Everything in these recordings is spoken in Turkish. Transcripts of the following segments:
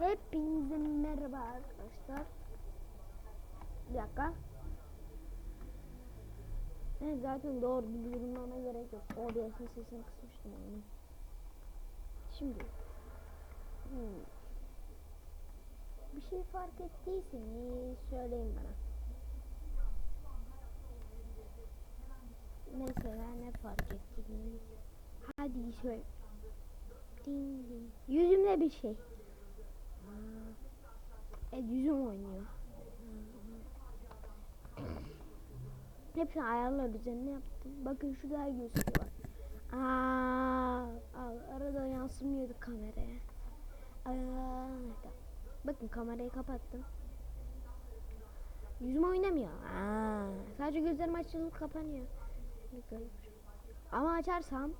Hepinize merhaba arkadaşlar. Bir dakika. Evet, zaten doğru ona gerek yok. OBS'in sesini kısmıştım onu. Şimdi. hmm. Bir şey fark ettiyseniz söyleyin bana. Mesela ne fark ettiniz? Hadi söyle. Yüzümde bir şey. Evet yüzüm oynuyor. Hepsini ayarlar üzerine yaptım. Bakın şurada gözüküyor. Aa, al, arada yansımıyordu kameraya. Aa, bakın kamerayı kapattım. Yüzüm oynamıyor. Aa, sadece gözlerim açılıp kapanıyor. Garip. Ama açarsam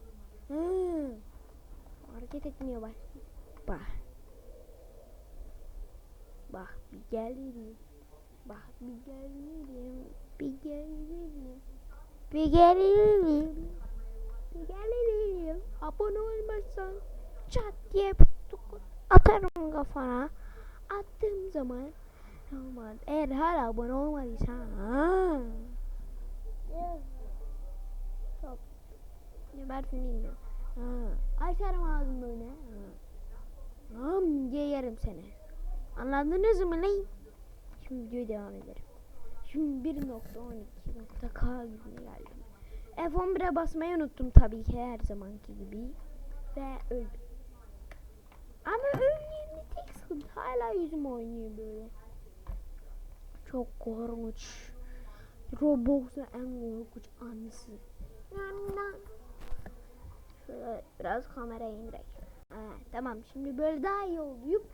hı, hareket etmiyor bak. Bak. Bak bir gelirim. Bak bir gelirim. Bir gelirim. Bir gelirim. Bir gelirim. Abone olmazsan çat diye bir tokat atarım kafana. Attığım zaman aman eğer hala abone olmadıysan ha. Stop. Gebersin bilmiyorum. Ha. Açarım ağzımı öyle. Ha. Ham diye yerim seni. Anladınız mı lan? Şimdi videoya devam edelim. Şimdi 1.12.k yüzüne geldim. F11'e basmayı unuttum tabii ki her zamanki gibi. Ve öldüm. Ama öldüğümde tek sıkıntı hala yüzüm oynuyor böyle. Çok korkunç. Roblox'un en korkunç anısı. Şöyle biraz kamerayı indirek. Ha, tamam şimdi böyle daha iyi oldu. Yup.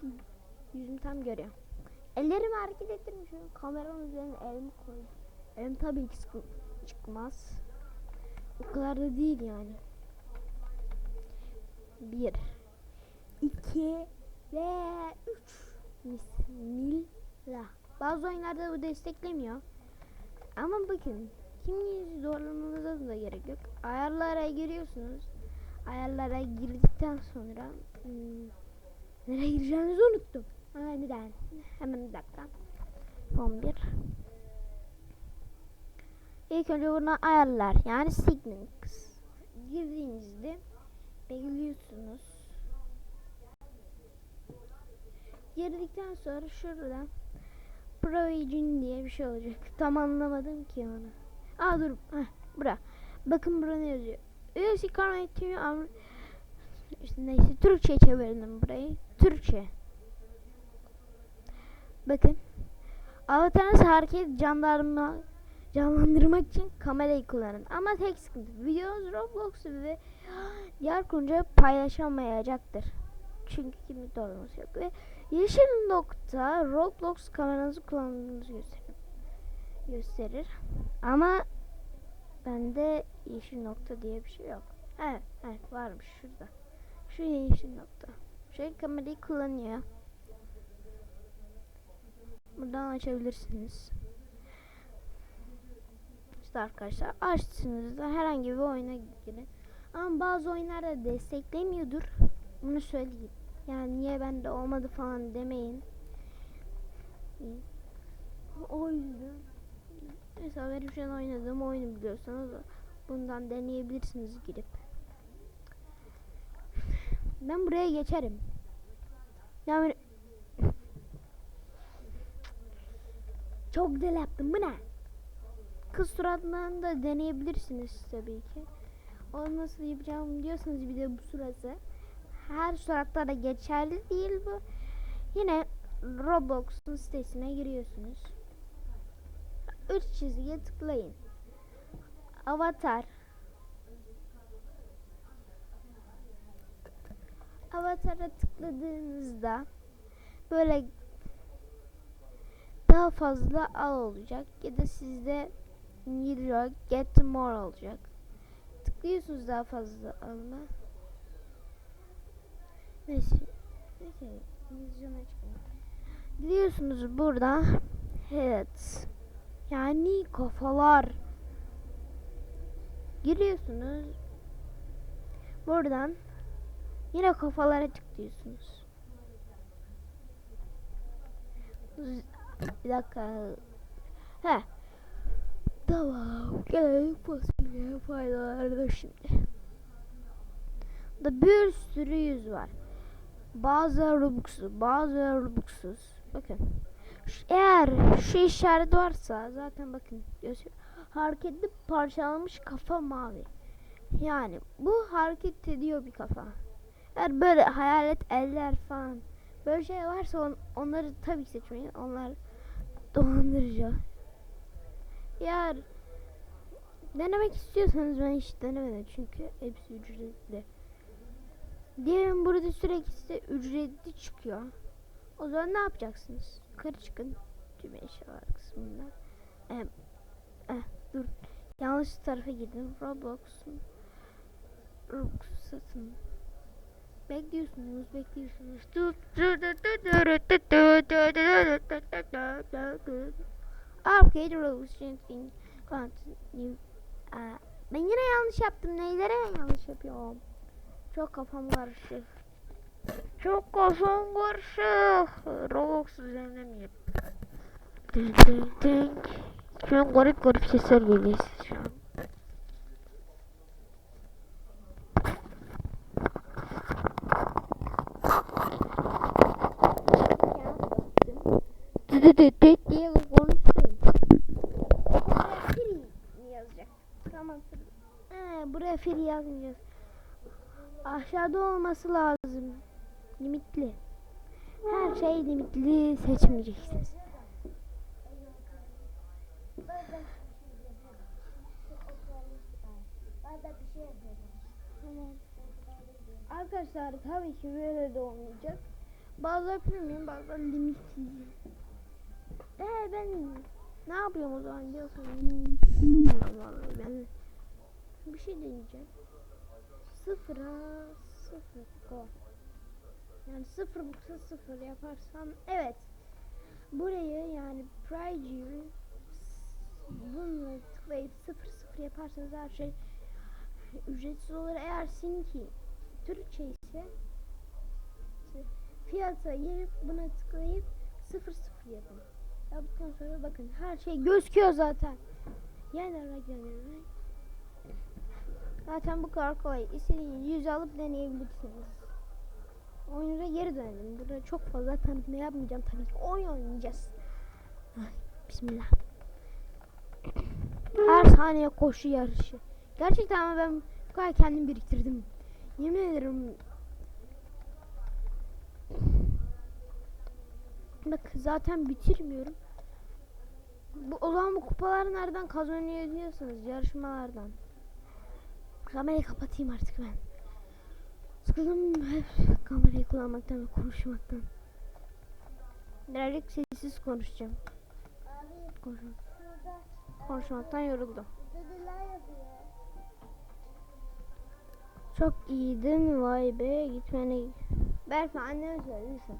Yüzümü tam görüyorum. Ellerimi hareket ettirmişim. Kameranın üzerine elimi koydum. Elim tabii ki çıkmaz. O kadar da değil yani. Bir. iki ve üç. Bismillah. Bazı oyunlarda bu desteklemiyor. Ama bakın. Kim zorlamanıza da gerek yok. Ayarlara giriyorsunuz. Ayarlara girdikten sonra hmm, nereye gireceğinizi unuttum. Neden? Hemen bir dakika. 11. İlk önce buna ayarlar yani settings. Girdiğinizde belirliyorsunuz. Girdikten sonra şurada provision diye bir şey olacak. Tam anlamadım ki onu. Aa dur. Heh, bura. Bakın burada ne yazıyor. Üyesi Am işte neyse Türkçe çevirdim burayı. Türkçe. Bakın. Avatarınız hareket canlandırma, canlandırmak için kamerayı kullanın. Ama tek sıkıntı videonuz Roblox ve diğer kullanıcı paylaşamayacaktır. Çünkü kimlik doğrulaması yok ve yeşil nokta Roblox kameranızı kullandığınızı gösterir. gösterir. Ama bende yeşil nokta diye bir şey yok. Evet, evet varmış şurada. Şu yeşil nokta. Şey kamerayı kullanıyor. Buradan açabilirsiniz. İşte arkadaşlar açtığınızda herhangi bir oyuna girin. Ama bazı oyunlarda desteklemiyordur. Bunu söyleyeyim. Yani niye bende olmadı falan demeyin. O yüzden mesela benim şu an oynadığım oyunu biliyorsanız bundan deneyebilirsiniz girip. Ben buraya geçerim. Yani çok güzel yaptım. Bu ne? Kız suratından da deneyebilirsiniz tabii ki. O nasıl yapacağım diyorsanız bir de bu surası. Her suratlara geçerli değil bu. Yine Roblox'un sitesine giriyorsunuz. Üç çizgiye tıklayın. Avatar. Avatar'a tıkladığınızda böyle daha fazla al olacak ya da sizde Nidra Get More olacak. Tıklıyorsunuz daha fazla alma. Neyse. Neyse. Gidiyorsunuz burada heads yani kafalar giriyorsunuz buradan yine kafalara tıklıyorsunuz Bir dakika. He. Tamam. Gelelim fasulye faydalarına şimdi. Da bir sürü yüz var. Bazıları Robux'lu, bazıları Robux'suz. Bakın. Eğer şu işaret varsa zaten bakın gözüküyor. Hareketli parçalanmış kafa mavi. Yani bu hareket ediyor bir kafa. Eğer böyle hayalet eller falan böyle şey varsa on- onları tabii seçmeyin. Onlar dolandırıcı. Eğer denemek istiyorsanız ben hiç denemedim çünkü hepsi ücretli. Diyelim burada sürekli size ücretli çıkıyor. O zaman ne yapacaksınız? Yukarı çıkın. Tüm eşyalar kısmında. Em, eh, dur. Yanlış tarafa girdim. Roblox'un Roblox satın. Bekliyorsunuz, bekliyorsunuz. Arcade Roblox Continue. Aa, Ben yine yanlış yaptım. Neylere yanlış yapıyorum? Çok kafam karışık. Çok kafam karışık. Roblox üzerine mi yap? Dın dın dın. Şu an garip garip sesler geliyor şu an. Aşağıda olması lazım. Limitli. Her şey limitli seçmeyeceksiniz. Arkadaşlar tabii ki böyle de olmayacak. Bazıları premium, bazıları limitli. Ee ben ne yapıyorum o zaman diyorsun. Bilmiyorum vallahi ben. Bir şey deneyeceğim. Sıfıra sıfır go. Yani sıfır buçukta sıfır yaparsam evet. Burayı yani Pride bunu tıklayıp sıfır sıfır yaparsanız her şey ücretsiz olur. Eğer seninki Türkçe ise fiyata girip buna tıklayıp sıfır sıfır yapın. Yaptıktan sonra bakın her şey gözüküyor zaten. Yani reklamını Zaten bu kadar kolay. İstediğiniz yüz alıp deneyebilirsiniz. Oyunumuza geri dönelim. Burada çok fazla tanıtma yapmayacağım tabii ki. Oyun oynayacağız. Ay, Bismillah. Her saniye koşu yarışı. Gerçekten ama ben bu kadar kendim biriktirdim. Yemin ederim. Bak zaten bitirmiyorum. Bu, o zaman bu kupalar nereden kazanıyor diyorsunuz yarışmalardan. Kamerayı kapatayım artık ben. Sıkıldım hep kamerayı kullanmaktan ve konuşmaktan. Birazcık sessiz konuşacağım. Abi konuşmaktan yoruldum. Çok iyiydin vay be gitmene. Berfa anneme söylediyse.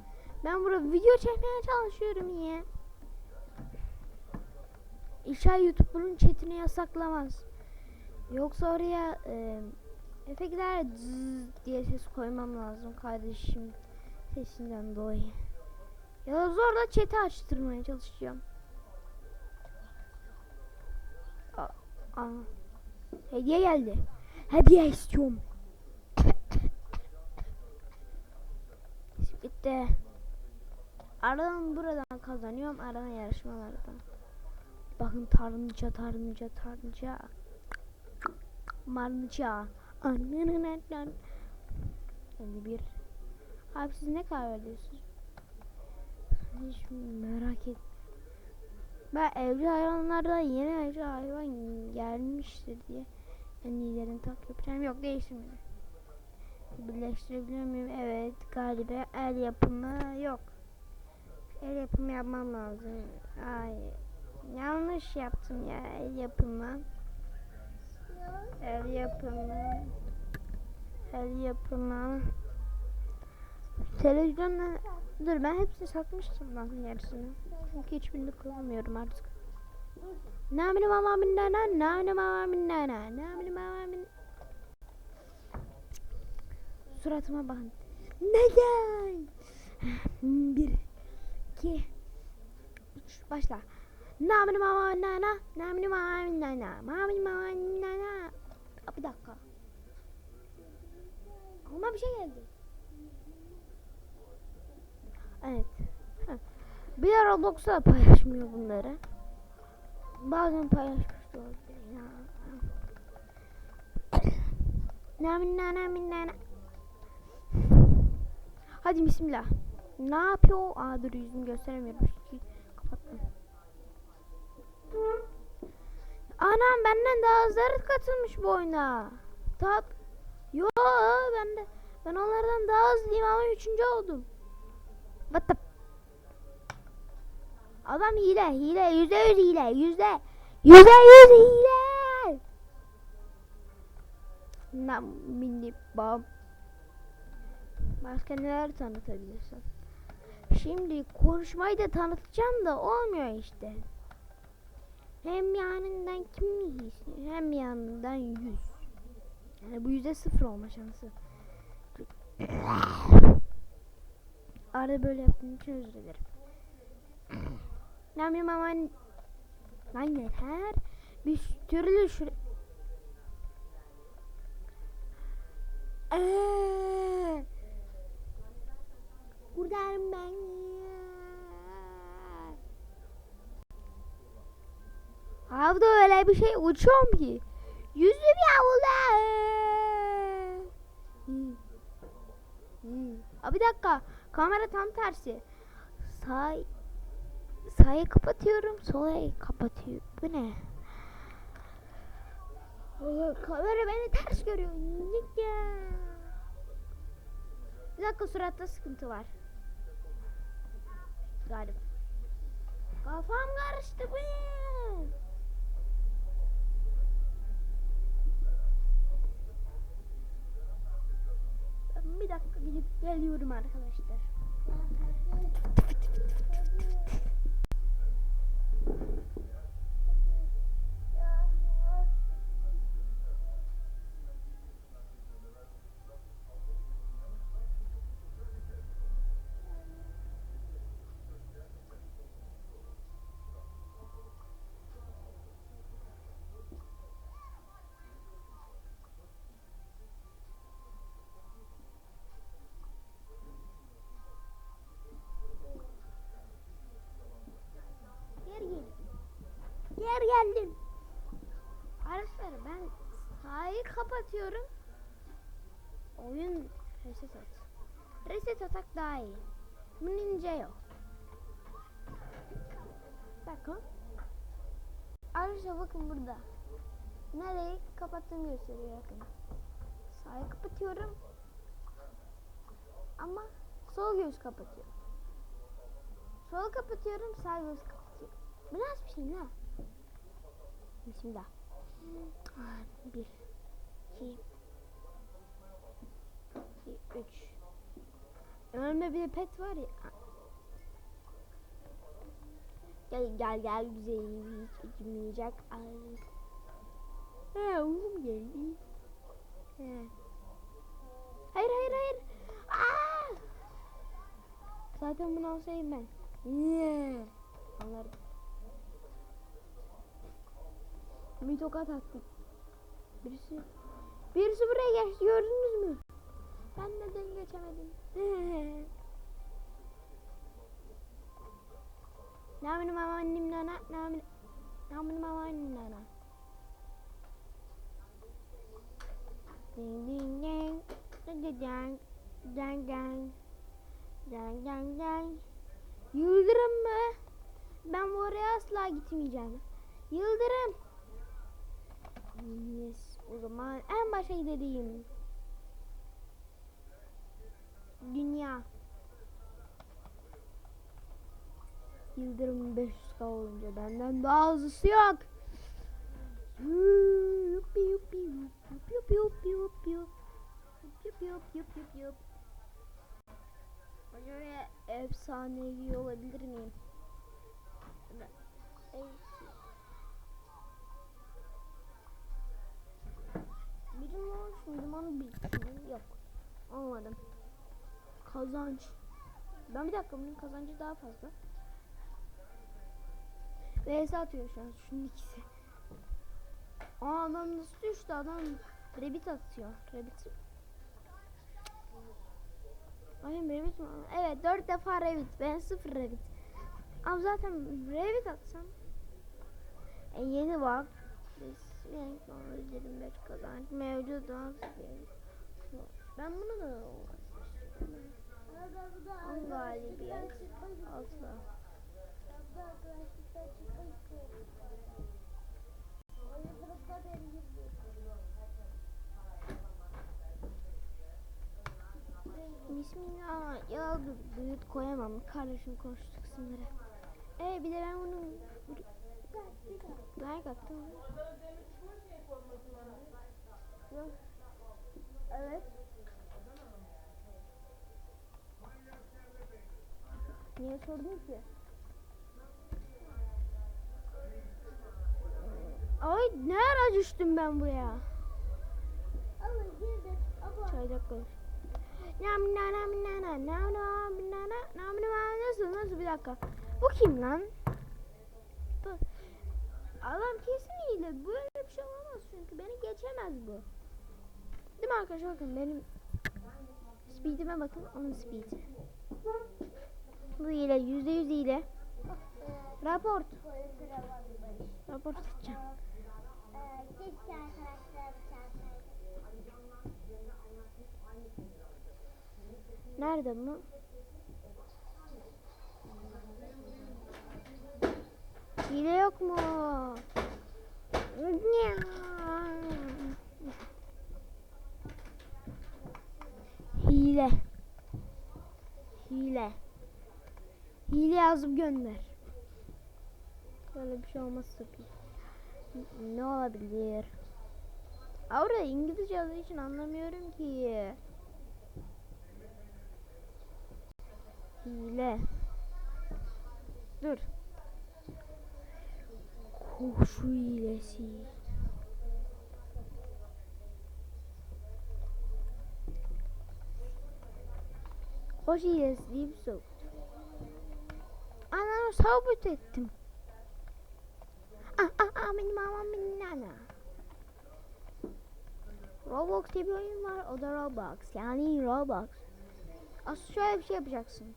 Ben burada video çekmeye çalışıyorum ya. İnşallah YouTube bunun chatini yasaklamaz. Yoksa oraya e, efektler diye ses koymam lazım kardeşim sesinden dolayı. Ya da zorla chat'i açtırmaya çalışacağım. Aa, aa. Hediye geldi. Hediye istiyorum. Bitti. Aradan buradan kazanıyorum. Aradan yarışmalardan. Bakın tarımca tarımca tarımca. Marnıca. Annenenetten. Yani bir. Abi siz ne kadar veriyorsunuz? Hiç merak et. Ben evcil hayvanlardan yeni evcil hayvan gelmiştir diye en iyilerini tak yapacağım. Yok değiştirmedim. Birleştirebiliyor muyum? Evet galiba el yapımı yok. El yapımı yapmam lazım. Ay yanlış yaptım ya el yapımı. El yapımı. El yapımı. Televizyonda dur ben hepsini satmıştım lan yarısını. Çünkü hiçbirini kullanmıyorum artık. Namine mama minnana, namine mama minnana, namine mama min... Suratıma bakın. Neden? Bir, iki, Başla. Namini mama nana, namini mama nana, mamini mama nana. Bir dakika. Ama bir şey geldi. Evet. Heh. Bir ara Roblox'ta da paylaşmıyor bunları. Bazen paylaşmış da olabilir ya. Namin nana. Hadi bismillah. Ne yapıyor? Aa dur yüzümü gösteremiyorum. Anam benden daha hızlı katılmış bu oyuna. Tat. Yo ben de ben onlardan daha hızlıyım ama üçüncü oldum. What Adam hile hile yüzde yüz hile yüzde yüzde yüz hile. Nam mini bam. Başka neler tanıtabilirsin? Şimdi konuşmayı da tanıtacağım da olmuyor işte. Hem yanından kim iyisi hem yanından yüz. Yani bu yüzde sıfır olma şansı. Arada böyle yaptığım için özür dilerim. Nami maman Lan yeter. Bir türlü şur Eee. Kurtarın beni. Havada öyle bir şey uçuyorum ki. Yüzüm yavulda. Aa, bir dakika. Kamera tam tersi. Sağ sağı kapatıyorum, sola kapatıyor. Bu ne? Kamera beni ters görüyor. Ya. Bir dakika suratta sıkıntı var. Galiba. Kafam karıştı bu ne? Ben bir dakika gidip geliyorum arkadaşlar. Kapatıyorum. Oyun reset at. Reset atak daha iyi. Ninja yok. Bakın. Arkadaşlar bakın burada. Nereyi kapattığımı gösteriyor bakın. Sahayı kapatıyorum. Ama sol göz kapatıyor. Sol kapatıyorum, sağ göz kapatıyorum. Bu nasıl bir şey ne? Bismillah. Bir, iki, iki, üç. Önümde bir pet var ya. Gel gel gel güzel hiç acımayacak. Ay. He geldi. He. Hayır hayır hayır. Aa! Zaten bunu alsaydım ben. Niye? Anlarım. Bir tokat attık. Birisi Birisi buraya geçti gördünüz mü? Ben neden geçemedim? Namını babaannem nana, namını, namını babaannem nana. Ding ding ding, ding ding ding ding. Dang dang dang. Yıldırım mı? Ben oraya asla gitmeyeceğim. Yıldırım. Yes. O zaman en başa gidelim. Dünya. Yıldırım 500k olunca benden daha hızlısı yok. Yuppi yuppi yuppi yuppi yuppi yuppi yuppi yuppi yuppi yuppi Acaba efsanevi olabilir miyim? Ey. Birim olmuş muydum onu bilmiyorum. Yok. Olmadım. Kazanç. Ben bir dakika bunun kazancı daha fazla. VS atıyor şu an şunun ikisi. Aa adam nasıl düştü adam Rabbit atıyor. Rabbit. Ay Rabbit mi? Evet dört defa Rabbit. Ben sıfır Rabbit. Ama zaten Rabbit atsam. E, yeni bak. Biz renk özledim bir kazanç mevcut dans Ben bunu da On galibiyet. Girdi. Bismillah. Ya dur, büyüt koyamam. Kardeşim konuştu kısımları. E bir de ben bunu like attım. Evet. Niye sordun ki? Ay ne ara düştüm ben buraya? Çaydak konuş. Nam na nam na na nam nam na na nam na nasıl nasıl bir dakika. Bu kim lan? Bu. Adam kesin hile. Böyle bir şey olamaz çünkü beni geçemez bu. Değil mi arkadaşlar bakın benim speedime bakın onun speedi. Bu hile yüzde yüz hile. Raport. Raport çağırsaydı. Nerede bu? Hile yok mu? Hile. Hile. Hile yazıp gönder. Böyle bir şey olmaz tabii. Ne olabilir? Orada İngilizce yazdığı için anlamıyorum ki. Hile. Dur. Koşu hilesi. Koşu hilesi deyip sok. Ananı sabit ettim. Ah ah ah benim mamam benim nana. Roblox diye bir oyun var. O da Roblox. Yani Roblox. Aslında şöyle bir şey yapacaksın.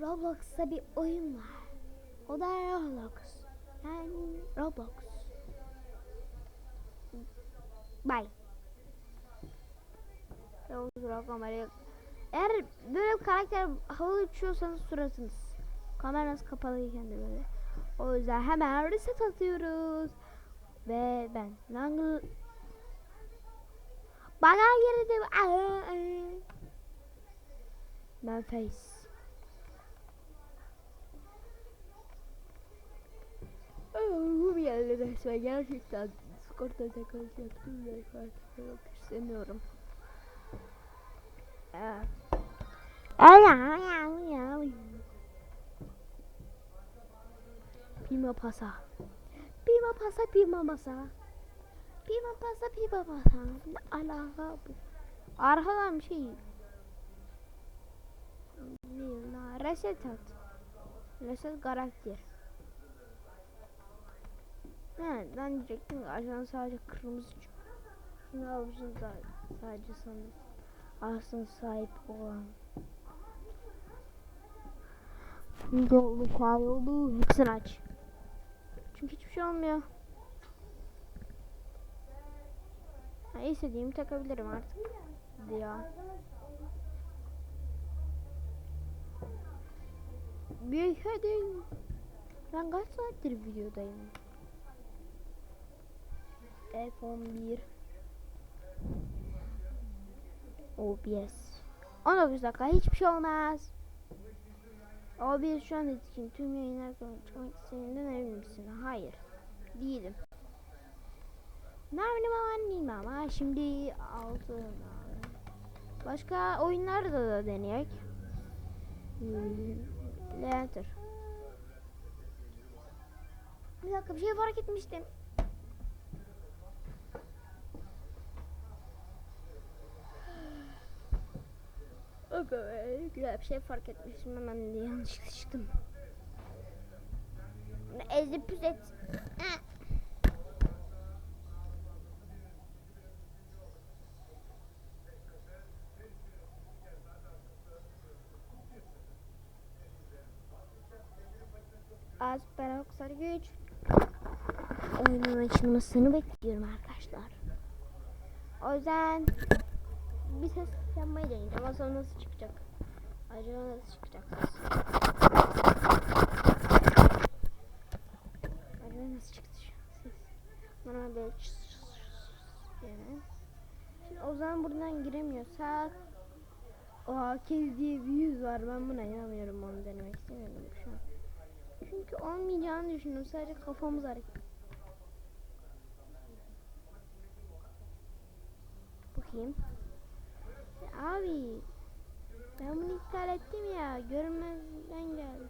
Roblox'ta bir oyun var. O da Roblox. Yani Roblox. Bye. Roblox kamerayı. Eğer böyle bir karakter havalı uçuyorsanız suratınız. Kameranız kapalıyken de böyle. O yüzden hemen reset atıyoruz. Ve ben Langle bana girdi. Aa, aa. Ben face. Aa, Bu bir yerlere resmen gerçekten Discord'da takılıp yaptım ve artık yok istemiyorum. Pima pasa. Pima pasa, pima masa. Pima pasa, pima masa. Ne alaka bu? Arkadan bir şey. Reset at. Reset karakter. He, ben diyecektim ki ajan sadece kırmızı. Şunu almışsın sadece, sadece sanırım. Aslında sahip olan. Yolu kaybolu. Mixer aç. Çünkü hiçbir şey olmuyor. Ha, istediğimi takabilirim artık. Ya. Büyük hadi. Ben kaç saattir videodayım? F11 OBS 19 dakika hiçbir şey olmaz. OBS şu an etkin. Tüm yayınlar çıkmak istediğinden emin misin? Hayır. Değilim. Ne yapayım ama şimdi altı Başka oyunlarda da deneyek. Hmm, Leenter. Bir dakika bir şey fark etmiştim. Be, güzel bir şey fark etmişim hemen de yanlışlıkla çıktım. Ezip püs et. Ah. Asper Oksar güç. Oyunun açılmasını bekliyorum arkadaşlar. O yüzden bir ses yapmayı deneyeceğim. Ama sonra nasıl çıkacak? Acaba nasıl çıkacak? Acaba nasıl çıktı şu? Bana böyle çıs çıs çıs yani. Şimdi o zaman buradan giremiyorsak Oha kez diye bir yüz var. Ben buna inanmıyorum. Onu denemek istemiyorum şu an. Çünkü olmayacağını düşündüm. Sadece kafamız hareket. Bakayım. Abi. Ben bunu iptal ettim ya. Görünmezden geldi.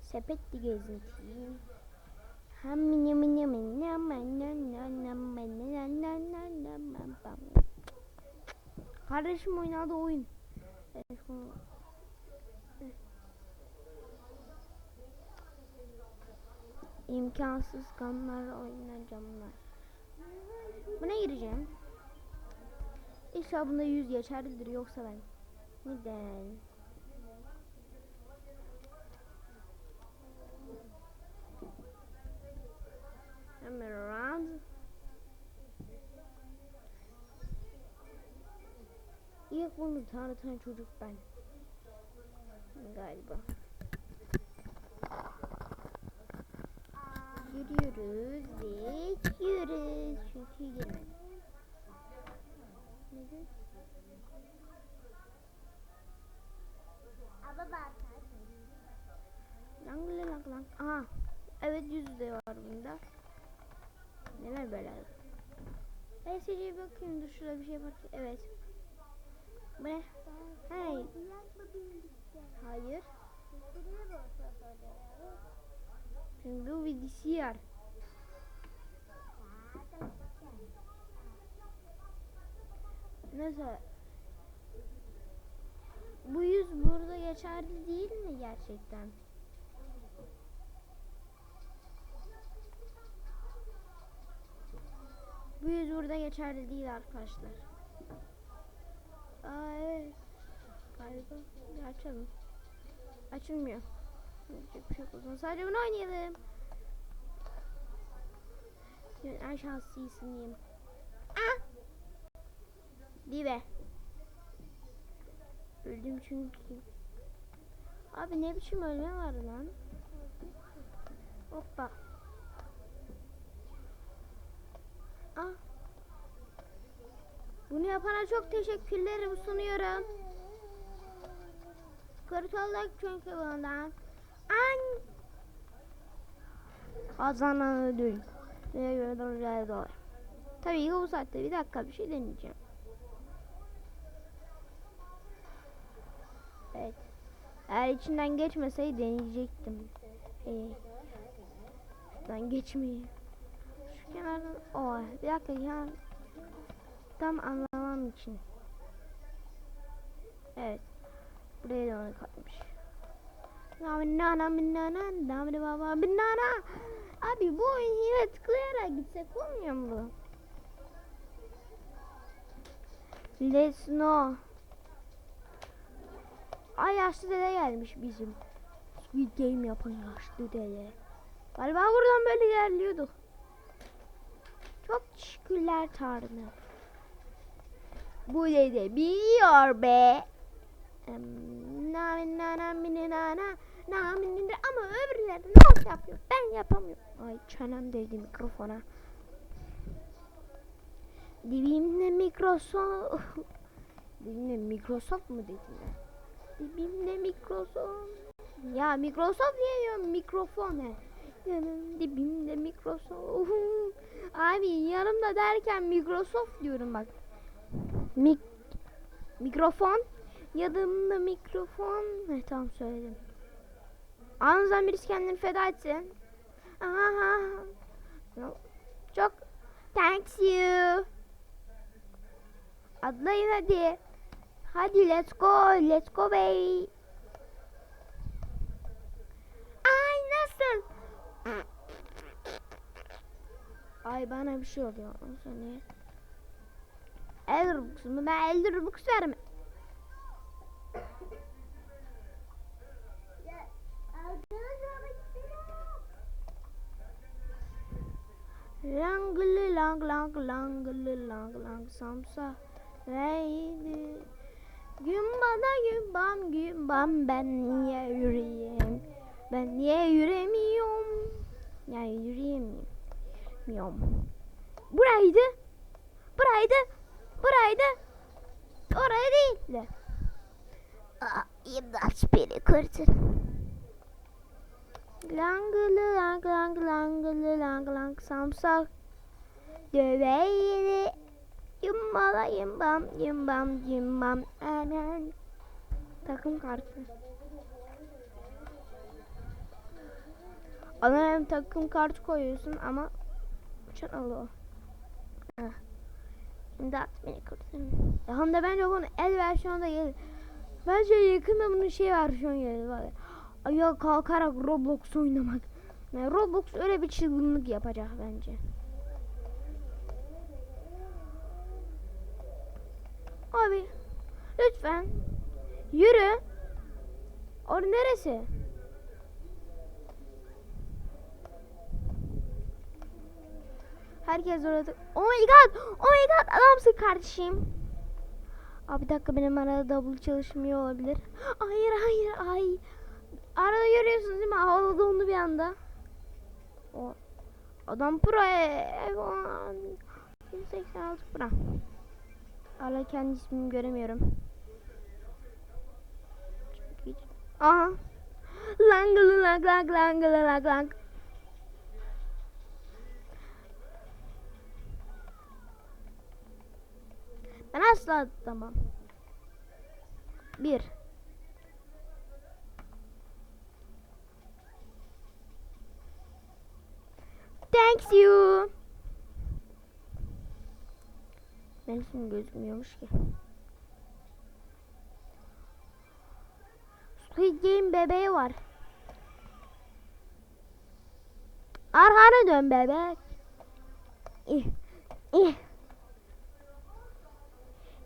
Sepetli gezinti. Ham mini mini mini. Kardeşim oynadı oyun. İmkansız kanlar oynayacağımlar. Buna gireceğim. İnşallah bunda 100 geçerlidir yoksa ben. Neden? Hemen around. İlk bunu tanıtan çocuk ben. Galiba. Yürüyoruz ve çıkıyoruz. Çünkü yemek. Neden? Ben Lang lang lang. Aha. Evet yüz de var bunda. Neler böyle? ESC'ye bakayım dur şurada bir şey var. Evet. Bu ne? Hey. Hayır. Bu bilgisayar. Neyse. Bu yüz burada geçerli değil mi gerçekten? Bu yüz burada geçerli değil arkadaşlar. Aa evet. Galiba. Açalım. Açılmıyor. Yapacak bir şey. Sadece bunu oynayalım. Yani en şanslısıyım. Ah! Dibe. Öldüm çünkü. Abi ne biçim ölme var lan? Hoppa. Ah. Bunu yapana çok teşekkürler sunuyorum. Kurtulduk çünkü bundan. An. Kazanan ödül. Neye göre dolar dolar. Tabii ki bu saatte bir dakika bir şey deneyeceğim. Evet. Eğer içinden geçmeseydi deneyecektim. Ee, şuradan geçmeyi. Şu kenardan... Oh, bir dakika ya. Tam anlamam için. Evet. Buraya da onu katmış. Nana nana nana baba nana. Abi bu oyun hile tıklayarak gitsek olmuyor mu? Let's know. Ay yaşlı dede gelmiş bizim. Squid Game yapan yaşlı dede. Galiba buradan böyle ilerliyorduk. Çok teşekkürler Tanrım. Bu dede biliyor be. Em, Na na mini na na na ama öbürleri nasıl yapıyor? Ben yapamıyorum. Ay çenem değdi mikrofona. Dibimde Microsoft. Dibimde Microsoft mu dedim ben? Dibimde Microsoft. Ya Microsoft diye diyorum mikrofon he. Yanım dibimde Microsoft. Abi yanımda derken Microsoft diyorum bak. Mik mikrofon. Yanımda mikrofon. Ne tamam söyledim. Anınızdan birisi kendini feda etsin. Aha. Çok thanks you. Atlayın hadi. Hadi let's go. Let's go baby. Ay nasıl? Ay bana bir şey oluyor. O saniye. Elder Books'umu ben Elder Books langlı lang lang samsa neydi? Gün bana gün bam gün bam ben niye yürüyeyim? Ben niye yüremiyorum? Yani yürüyemiyorum. Buraydı. Buraydı. Buraydı. Oraya değildi. Aa, imdat beni kurtarın. Langılı lang lang langılı lang lang samsak Döveyli Yumbala yumbam yumbam yumbam anan Takım kartı Ana hem takım kartı koyuyorsun ama Uçan alıyor Heh. İmdat beni kurtarın Ya hem de bence bunun el versiyonu gelir Bence yakında bunun şey versiyonu gelir var ya kalkarak Roblox oynamak. Yani Roblox öyle bir çılgınlık yapacak bence. Abi lütfen yürü. Or neresi? Herkes orada. Oh my god! Oh my god! Adamsın kardeşim. Abi bir dakika benim arada double çalışmıyor olabilir. Hayır hayır ay. Arada görüyorsunuz değil mi? Havada dondu bir anda. O adam pro e- 186 pro. Hala kendi ismimi göremiyorum. Aha. Langılı lang lang langılı lang lang. Ben asla tamam. Bir. Thanks you. İsmim gözükmüyormuş ki. Squid Game bebeği var. Arkana dön bebek.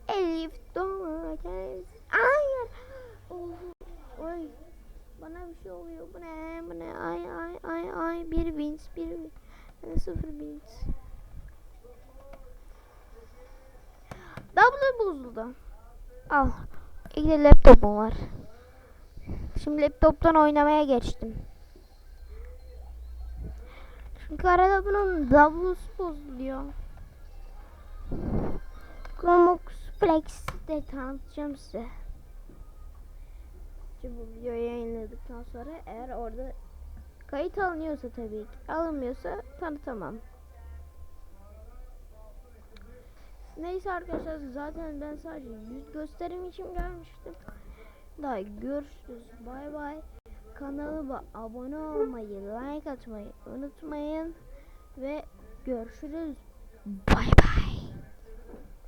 Elif domates. Hayır. Oy. Bana bir şey oluyor. Bu ne? Bu ne? Ay ay ay ay. Bir wins. Bir. Yani sıfır Double bozuldu. Al. De laptopum var. Şimdi laptoptan oynamaya geçtim. Çünkü arada bunun double'sı bozuluyor. Chromebox Flex de tanıtacağım size. Şimdi bu videoyu yayınladıktan sonra eğer orada kayıt alınıyorsa tabii ki alınmıyorsa tanıtamam. Neyse arkadaşlar zaten ben sadece yüz gösterim için gelmiştim. Daha görüşürüz. Bay bay. Kanalıma abone olmayı, like atmayı unutmayın. Ve görüşürüz. Bay bay.